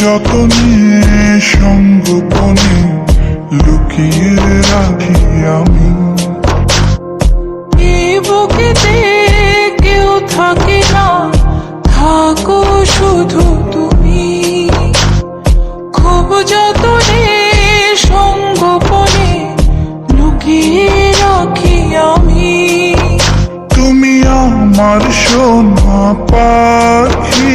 যতনে সঙ্গোপনে লুকিয়ে রাখি আমি। এই বুকেতে কেউ থাকে না থাকো শুধু তুমি। খুব যতনে সঙ্গোপনে লুকিয়ে রাখি আমি। তুমি আমার সোনা পাখি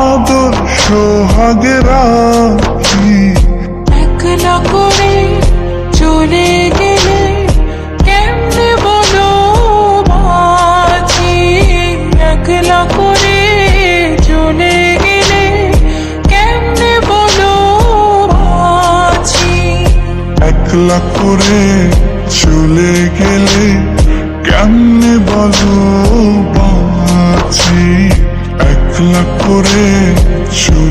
আদর সোহাগে রাখি একলা করে চলে গেলে কেমনে বলো বাঁচি একলা করে চলে গেলে কেমনে বলো বাঁচি একলা করে চলে গেলে কেমনে বলো বাঁচি একলা করে চলে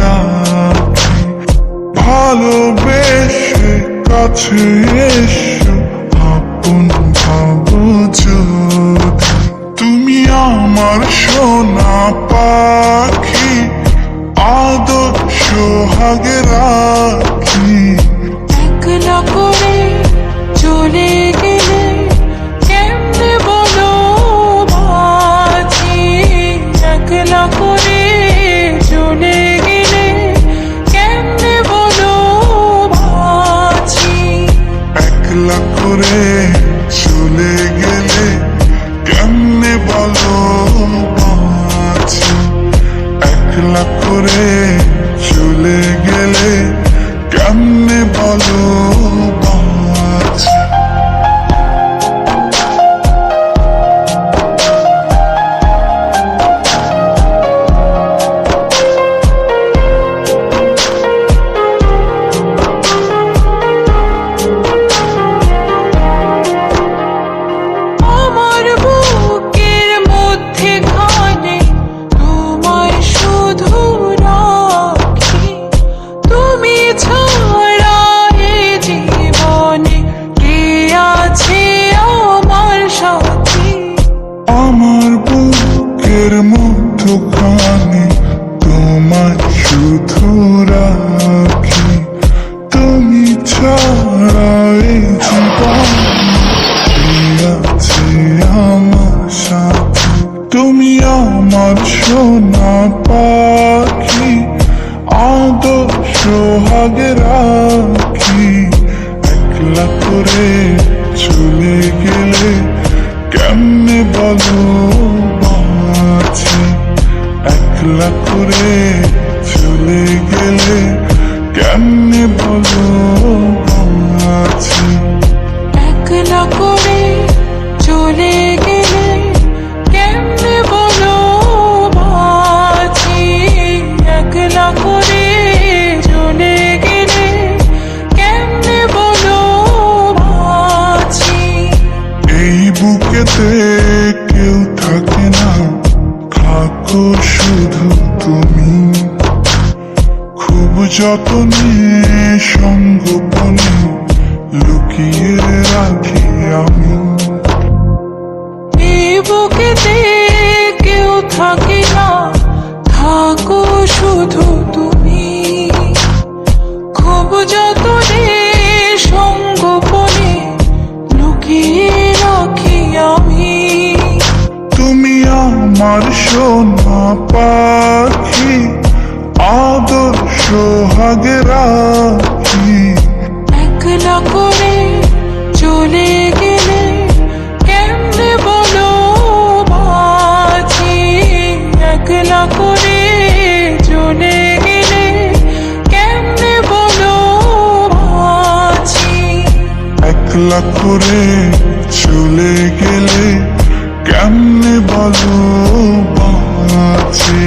রাখি ভালোবেসে কাছে এসো আপন ভাবো তুমি আমার সোনা পাখি আদর সোহাগে করে চলে গেলে কেমনে বলো একলা করে মধ্যখানে তোমার শুধু রাখি। তুমি ছাড়া এই জীবন আছে আমার সাথে, তুমি আমার সোনা পাখি। আদর, সোহাগে রাখি। একলা করে কেমনে যতনে সঙ্গোপনে লুকিয়ে রাখি আমি। এই বুকেতে কেউ থাকে না থাকো শুধু তুমি। খুব যতনে সঙ্গোপনে লুকিয়ে রাখি আমি। তুমি আমার সোনা পাখি আদর সোহাগরা একলা করে চলে গেলে কেমনে বলো বাছি একলা করে চলে গেলে কেমনে বলো বাছি একলা করে চলে গেলে কেমনে বলো বাছি